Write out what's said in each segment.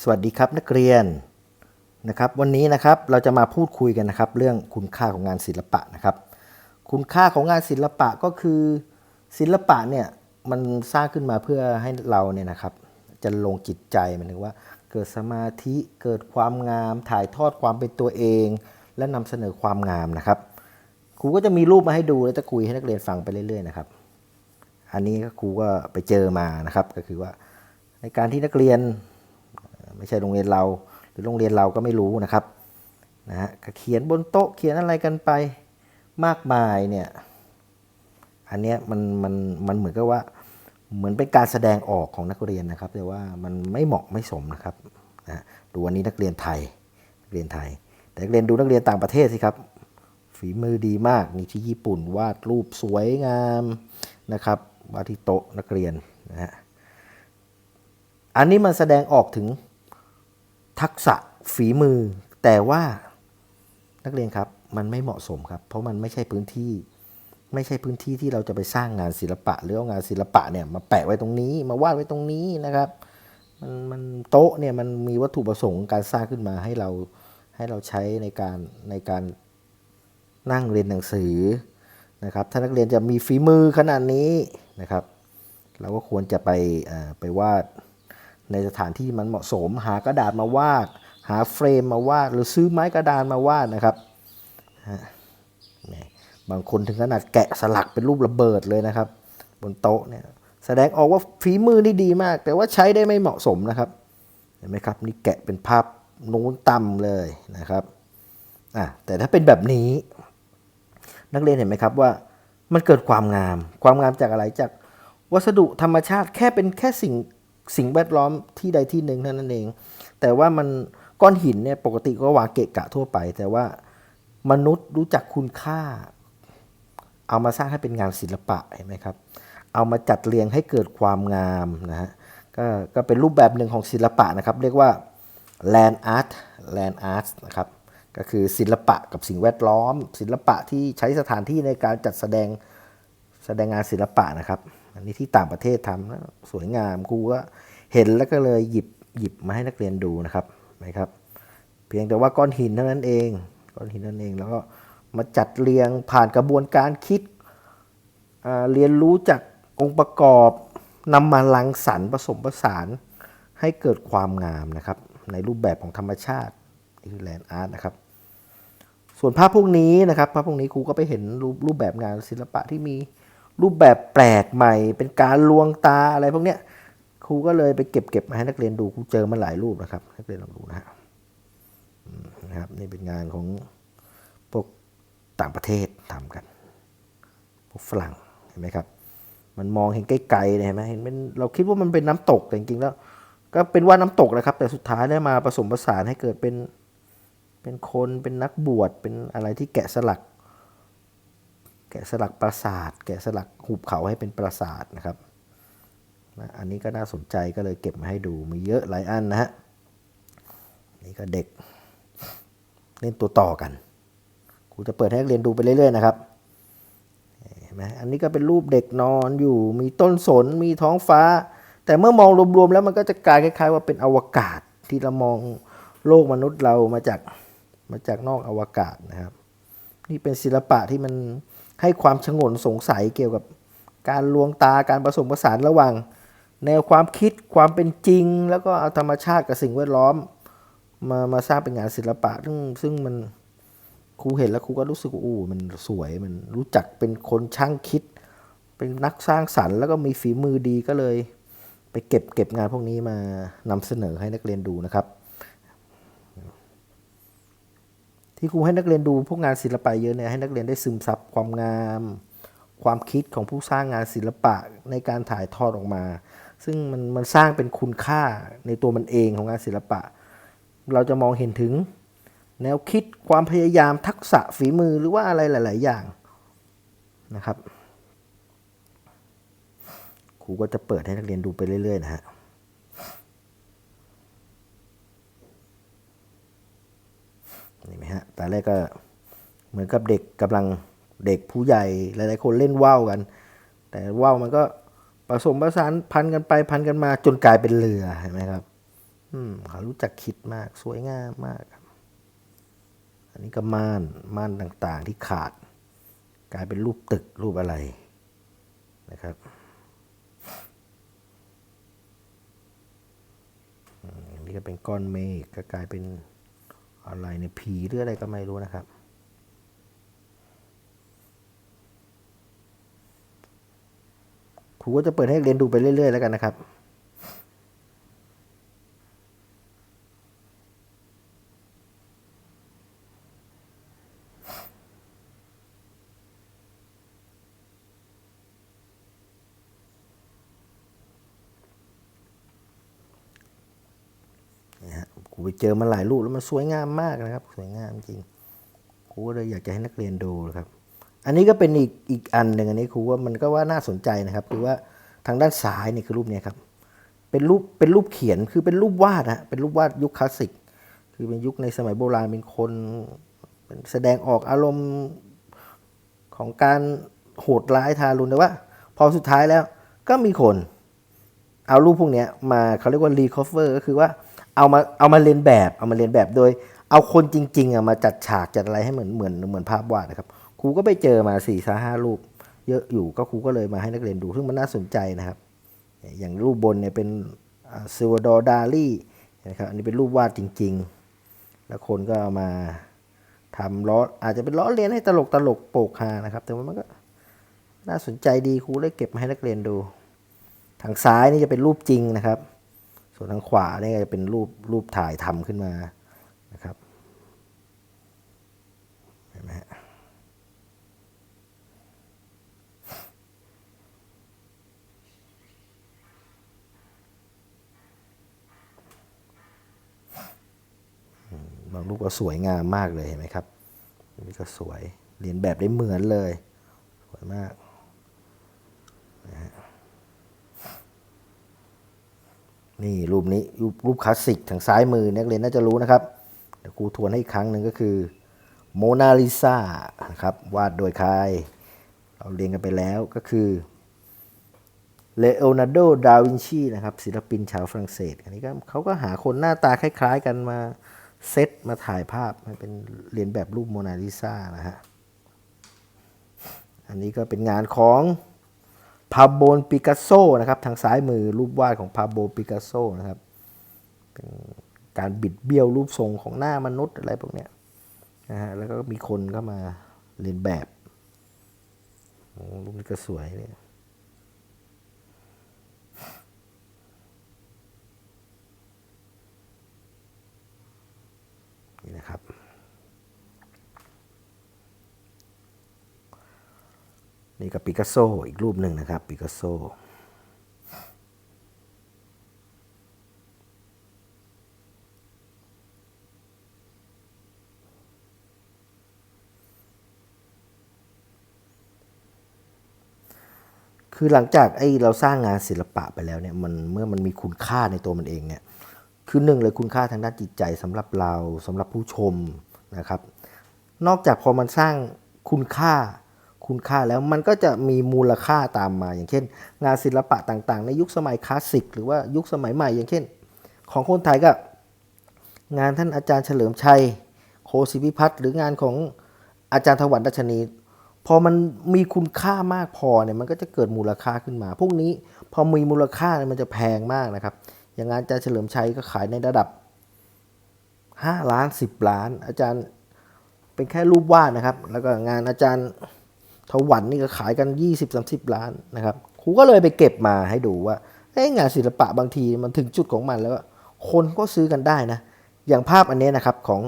สวัสดีครับนักเรียนนะครับ วันนี้นะครับเราจะมาพูดคุยกันนะครับ เรื่องคุณค่าของงานศิลปะนะครับ คุณค่าของงานศิลปะก็คือศิลปะเนี่ยมันสร้างขึ้นมาเพื่อให้เราเนี่ยนะครับจะลงจิตใจหมายถึงว่าเกิดสมาธิเกิดความงาม ถ่ายทอดความเป็นตัวเอง และนำเสนอความงามนะครับครูก็จะมีรูปมาให้ดูแล้วจะคุยให้นักเรียนฟังไปเรื่อยๆนะครับ อันนี้ครูก็ไปเจอมานะครับก็คือว่าในการที่นักเรียน ไม่ใช่โรงเรียนเรา หรือโรงเรียนเราก็ไม่รู้นะครับนะฮะเขียนบนโต๊ะเขียนอะไรกันไปมากมายเนี่ยอันเนี้ยมันมันมันเหมือนกับว่าเหมือนเป็นการแสดงออกของนักเรียนนะครับ แต่ว่ามันไม่เหมาะไม่สมนะครับนะดูวันนี้นักเรียนไทยนักเรียนไทย แต่นักเรียนดูนักเรียนต่างประเทศสิครับ ฝีมือดีมากนี่ที่ญี่ปุ่นวาดรูปสวยงามนะครับวาดที่โต๊ะนักเรียนนะฮะอันนี้มันแสดงออกถึง ทักษะฝีมือ แต่ว่านักเรียนครับมันไม่เหมาะสมครับ เพราะมันไม่ใช่พื้นที่ ไม่ใช่พื้นที่ที่เราจะไปสร้างงานศิลปะ หรือเอางานศิลปะเนี่ยมาแปะไว้ตรงนี้ มาวาดไว้ตรงนี้นะครับ มันมันโต๊ะเนี่ยมันมีวัตถุประสงค์การสร้างขึ้นมาให้เราให้เราใช้ในการในการนั่งเรียนหนังสือนะครับ ถ้านักเรียนจะมีฝีมือขนาดนี้นะครับ เราก็ควรจะไปไปวาด ในสถานที่มันเหมาะสม หากระดาษมาวาด หาเฟรมมาวาด หรือซื้อไม้กระดานมาวาดนะครับบางคนถึงขนาดแกะสลักเป็นรูประเบิดเลยนะครับ บนโต๊ะเนี่ยแสดงออกว่าฝีมือนี่ดีมาก แต่ว่าใช้ได้ไม่เหมาะสมนะครับเห็นไหมครับนี่แกะเป็นภาพนู้นต่ำเลยนะครับอะแต่ถ้าเป็นแบบนี้ นักเรียนเห็นไหมครับว่ามันเกิดความงาม ความงามจากอะไรจากวัสดุธรรมชาติแค่เป็นแค่สิ่ง สิ่งแวดล้อมที่ใดที่หนึ่งเท่านั้นเอง แต่ว่ามันก้อนหินเนี่ยปกติก็วางเกะกะทั่วไป แต่ว่ามนุษย์รู้จักคุณค่า เอามาสร้างให้เป็นงานศิลปะเห็นไหมครับ เอามาจัดเรียงให้เกิดความงามนะฮะก็ก็เป็นรูปแบบหนึ่งของศิลปะนะครับ เรียกว่า land art land art นะครับก็คือศิลปะกับสิ่งแวดล้อม ศิลปะที่ใช้สถานที่ในการจัดแสดงแสดงงานศิลปะนะครับ อันนี้ที่ต่างประเทศทำนะสวยงามครูก็เห็นแล้วก็เลยหยิบหยิบมาให้นักเรียนดูนะครับนะครับ เพียงแต่ว่าก้อนหินเท่านั้นเอง ก้อนหินนั่นเองแล้วก็มาจัดเรียงผ่านกระบวนการคิดเรียนรู้จากองค์ประกอบนำมาลังสรรผสมผสานให้เกิดความงามนะครับ ในรูปแบบของธรรมชาตินี่คือแลนด์อาร์ตนะครับ ส่วนภาพพวกนี้นะครับภาพพวกนี้ครูก็ไปเห็นรูปรูปแบบงานศิลปะที่มี รูปแบบแปลกใหม่ เป็นการลวงตาอะไรพวกเนี้ยครูก็เลยไปเก็บเก็บมาให้นักเรียนดูครูเจอมาหลายรูปนะครับนักเรียนลองดูนะฮะนะครับนี่เป็นงานของพวกต่างประเทศทำกันพวกฝรั่งเห็นไหมครับ มันมองเห็นไกลๆเลยเห็นไหมเห็นเป็นเราคิดว่ามันเป็นน้ำตกแต่จริงๆแล้ว ก็เป็นว่าน้ำตกแหละครับ แต่สุดท้ายได้มาผสมผสานให้เกิดเป็นเป็นคนเป็นนักบวชเป็นอะไรที่แกะสลัก แกะสลักปราสาท แกะสลักหุบเขาให้เป็นปราสาทนะครับนะอันนี้ก็น่าสนใจก็เลยเก็บมาให้ดูมีเยอะหลายอันนะฮะนี่ก็เด็กเล่นตัวต่อกันครูจะเปิดให้นักเรียนดูไปเรื่อยๆนะครับเห็นไหมอันนี้ก็เป็นรูปเด็กนอนอยู่มีต้นสนมีท้องฟ้า แต่เมื่อมองรวมๆแล้วมันก็จะกลายคล้ายๆ ว่าเป็นอวกาศที่เรามองโลกมนุษย์เรามาจากมาจากนอกอวกาศนะครับ นี่เป็นศิลปะที่มันให้ความชงนสงสัยเกี่ยวกับการลวงตาการผสมผสานระหว่าง แนวความคิดความเป็นจริง แล้วก็เอาธรรมชาติกับสิ่งแวดล้อม มามาสร้างเป็นงานศิลปะ ซึ่งซึ่งมันครูเห็นแล้วครูก็รู้สึกว่าอู้มันสวยมันรู้จักเป็นคนช่างคิด เป็นนักสร้างสรรค์แล้วก็มีฝีมือดีก็เลย ไปเก็บเก็บงานพวกนี้มานำเสนอให้นักเรียนดูนะครับ ที่ครูให้นักเรียนดูพวกงานศิลปะเยอะเนี่ยให้นักเรียนได้ซึมซับความงาม ความคิดของผู้สร้างงานศิลปะในการถ่ายทอดออกมา ซึ่งมันมันสร้างเป็นคุณค่าในตัวมันเองของงานศิลปะ เราจะมองเห็นถึงแนวคิดความพยายามทักษะฝีมือหรือว่าอะไรหลาย ๆ อย่างนะครับครูก็จะเปิดให้นักเรียนดูไปเรื่อย ๆ นะฮะ นี่ไหมฮะตอนแรกก็เหมือนกับเด็กกำลังเด็กผู้ใหญ่หลายๆคนเล่นว่าวกัน แต่ว่าวมันก็ผสมผสานพันกันไปพันกันมาจนกลายเป็นเรือเห็นไหมครับ อืมเขารู้จักคิดมากสวยงามมากครับอันนี้ก็ม่านม่านต่างๆที่ขาด กลายเป็นรูปตึกรูปอะไรนะครับอันนี้ก็เป็นก้อนเมฆก็กลายเป็น อะไรเนี่ยผีหรืออะไรก็ไม่รู้นะครับ ครูก็จะเปิดให้เรียนดูไปเรื่อย ๆ แล้วกันนะครับ นะฮะครู ไปเจอมาหลายรูปแล้วมันสวยงามมากนะครับ สวยงามจริงครูก็เลยอยากจะให้นักเรียนดูนะครับ อันนี้ก็เป็นอีกอีกอันหนึ่งอันนี้ครูว่ามันก็ว่าน่าสนใจนะครับ คือว่าทางด้านซ้ายนี่คือรูปนี้ครับ เป็นรูปเป็นรูปเขียนคือเป็นรูปวาดนะเป็นรูปวาดยุคคลาสสิก คือเป็นยุคในสมัยโบราณเป็นคนเป็นแสดงออกอารมณ์ของการโหดร้ายทารุณแต่ว่า พอสุดท้ายแล้วก็มีคนเอารูปพวกนี้มาเขาเรียกว่า recover ก็คือว่า เอามาเอามาเรียนแบบเอามาเรียนแบบโดย เอาคนจริงๆอะมาจัดฉากจัดอะไรให้เหมือนเหมือนเหมือนภาพวาดนะครับครูก็ไปเจอมาสี่สห้ารูป เยอะอยู่ก็ครูก็เลยมาให้นักเรียนดูซึ่งมันน่าสนใจนะครับ อย่างรูปบนเนี่ยเป็นซิวดอร์ดาลี่นะครับอันนี้เป็นรูปวาดจริง ๆ แล้วคนก็เอามาทำล้ออาจจะเป็นล้อเลียนให้ตลกตลกโปกฮานะครับ แต่ว่ามันก็น่าสนใจดีครูเลยเก็บมาให้นักเรียนดู ทางซ้ายนี่จะเป็นรูปจริงนะครับ ส่วนทางขวานี่ก็จะเป็นรูปรูปถ่ายทำขึ้นมานะครับเห็นไหมฮะบางรูปก็สวยงามมากเลยเห็นไหมครับนี่ก็สวยเรียนแบบได้เหมือนเลย สวยมากนี่รูป นี้รูปนี้รูปคลาสสิกทางซ้ายมือนักเรียนน่าจะรู้นะครับเดี๋ยวครูทวนให้อีกครั้งหนึ่งก็คือโมนาลิซานะครับวาดโดยใคร เราเรียนกันไปแล้วก็คือเลโอนาร์โด ดาวินชีนะครับศิลปินชาวฝรั่งเศส อันนี้ก็เขาก็หาคนหน้าตาคล้ายๆกันมาเซตมาถ่ายภาพมาเป็นเรียนแบบรูปโมนาลิซานะฮะ อันนี้ก็เป็นงานของ พาโบนปิกัสโซนะครับทางซ้ายมือรูปวาดของพาโบปิกัสโซนะครับเป็นการบิดเบี้ยวรูปทรงของหน้ามนุษย์อะไรพวกเนี้ยนะฮะแล้วก็มีคนเข้ามาเรียนแบบโอ้รูปนี้ก็สวยเนี่ยนี่นะครับ นี่ก็ปิกัสโซอีกรูปหนึ่งนะครับปิกัสโซคือหลังจากไอ้เราสร้างงานศิลปะไปแล้วเนี่ยมันเมื่อมันมีคุณค่าในตัวมันเองเนี่ยคือหนึ่งเลยคุณค่าทางด้านจิตใจสำหรับเราสำหรับผู้ชมนะครับ นอกจากพอมันสร้างคุณค่า คุณค่าแล้วมันก็จะมีมูลค่าตามมา อย่างเช่น งานศิลปะต่างๆ ในยุคสมัยคลาสสิก หรือว่ายุคสมัยใหม่ อย่างเช่น ของคนไทยก็งานท่านอาจารย์เฉลิมชัย โคศิพิพัฒน์หรืองานของอาจารย์ถวันดัชนี พอมันมีคุณค่ามากพอเนี่ยมันก็จะเกิดมูลค่าขึ้นมา พวกนี้พอมีมูลค่าเนี่ยมันจะแพงมากนะครับ อย่างงานอาจารย์เฉลิมชัยก็ขายในระดับ 5 ล้าน 10 ล้าน อาจารย์เป็นแค่รูปวาดนะครับ แล้วก็งานอาจารย์ ถวันนี่ก็ขายกัน 20-30 ล้านนะครับครูก็เลยไปเก็บมาให้ดูว่าเอ้งานศิลปะบางทีมันถึงจุดของมันแล้วคนก็ซื้อกันได้นะ อย่างภาพอันนี้นะครับของ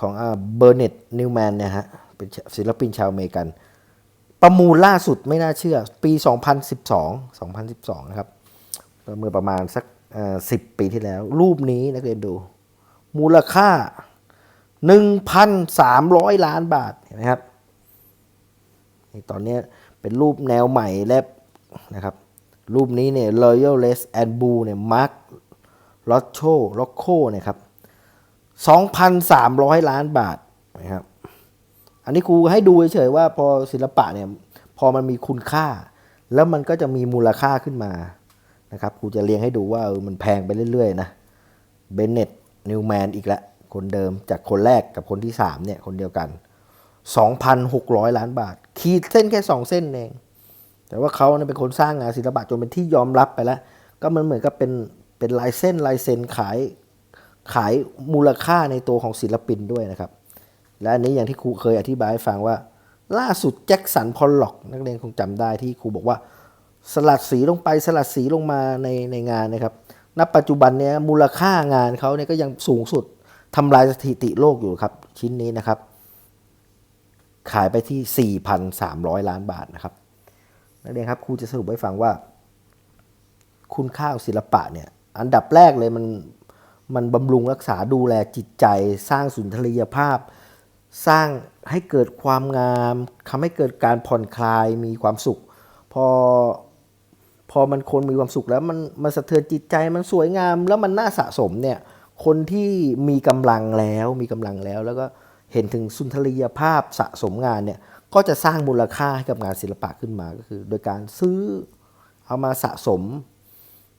ของเบอร์เน็ตนิวแมนเนี่ยฮะเป็นศิลปินชาวอเมริกัน ประมูลล่าสุดไม่น่าเชื่อ ปี 2012 2012 นะครับก็เมื่อประมาณสักสิบปีที่แล้ว รูปนี้นักเรียนดู มูลค่า 1,300 ล้านบาทเห็นไหมครับ ตอนนี้เป็นรูปแนวใหม่และนะครับ รูปนี้เนี่ย Royal Les and Blue เนี่ย Mark l o c h o l o c o เนี่ยครับ 2,300 ล้านบาทนะครับ อันนี้ครูให้ดูเฉยๆว่าพอศิลปะเนี่ย พอมันมีคุณค่า แล้วมันก็จะมีมูลค่าขึ้นมานะครับครูจะเรียงให้ดูว่าเออมันแพงไปเรื่อยๆนะเบนเน็ตนิวแมนอีกแล้วคนเดิมจากคนแรกกับคนที่ 3 เนี่ย คนเดียวกัน 2,600 ล้านบาท ขีดเส้นแค่ 2 เส้นเอง แต่ว่าเขาเป็นคนสร้างงานศิลปะจนเป็นที่ยอมรับไปแล้ว ก็มันเหมือนกับเป็นเป็นลายเส้นลายเซ็นขายขายมูลค่าในตัวของศิลปินด้วยนะครับ และอันนี้อย่างที่ครูเคยอธิบายให้ฟังว่า ล่าสุดแจ็คสันพอลล็อก นักเรียนคงจำได้ที่ครูบอกว่า สลัดสีลงไปสลัดสีลงมาในในงานนะครับณปัจจุบันเนี้ยมูลค่างานเขาเนี่ยก็ยังสูงสุดทำลายสถิติโลกอยู่ครับชิ้นนี้นะครับ ขายไปที่ 4,300 ล้านบาทนะครับนักเรียนครับครูจะสรุปให้ฟังว่า คุณค่าของศิลปะเนี่ยอันดับแรกเลยมันมันบำรุงรักษาดูแลจิตใจ สร้างสุนทรียภาพ สร้างให้เกิดความงามทำให้เกิดการผ่อนคลายมีความสุข พอพอมันคนมีความสุขแล้วมันมันสะเทือนจิตใจมันสวยงามแล้วมันน่าสะสมเนี่ยคนที่มีกำลังแล้วมีกำลังแล้วแล้วก็ เห็นถึงสุนทรียภาพสะสมงานเนี่ยก็จะสร้างมูลค่าให้กับงานศิลปะขึ้นมาก็คือ โดยการซื้อเอามาสะสม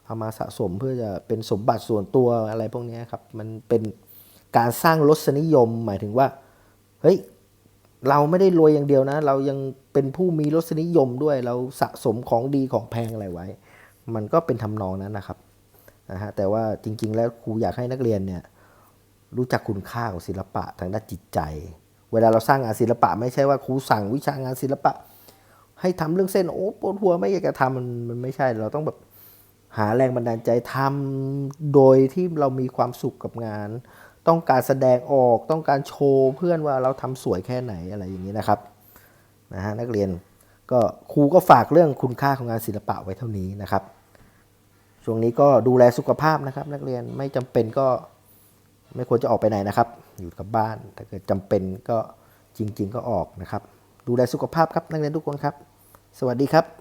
เอามาสะสมเพื่อจะเป็นสมบัติส่วนตัวอะไรพวกนี้ครับมันเป็นการสร้างรสนิยม หมายถึงว่าเฮ้ยเราไม่ได้รวยอย่างเดียวนะ เรายังเป็นผู้มีรสนิยมด้วยเราสะสมของดีของแพงอะไรไว้ มันก็เป็นทำนองนั้นนะครับนะฮะแต่ว่าจริง ๆ แล้วครูอยากให้นักเรียนเนี่ย รู้จักคุณค่าของศิลปะทางด้านจิตใจ เวลาเราสร้างงานศิลปะ ไม่ใช่ว่าครูสั่งวิชางานศิลปะ ให้ทำเรื่องเส้นโอ้ปวดหัวไม่อยากจะทำมันมันไม่ใช่เราต้องแบบหาแรงบันดาลใจทำโดยที่เรามีความสุขกับงาน ต้องการแสดงออกต้องการโชว์เพื่อนว่าเราทำสวยแค่ไหนอะไรอย่างนี้นะครับนะฮะนักเรียนก็ครูก็ฝากเรื่องคุณค่าของงานศิลปะไว้เท่านี้นะครับช่วงนี้ก็ดูแลสุขภาพนะครับ นักเรียนไม่จำเป็นก็ ไม่ควรจะออกไปไหนนะครับ อยู่กับบ้าน ถ้าเกิดจำเป็นก็จริง ๆ ก็ออกนะครับ ดูแลสุขภาพครับนักเรียนทุกคนครับ สวัสดีครับ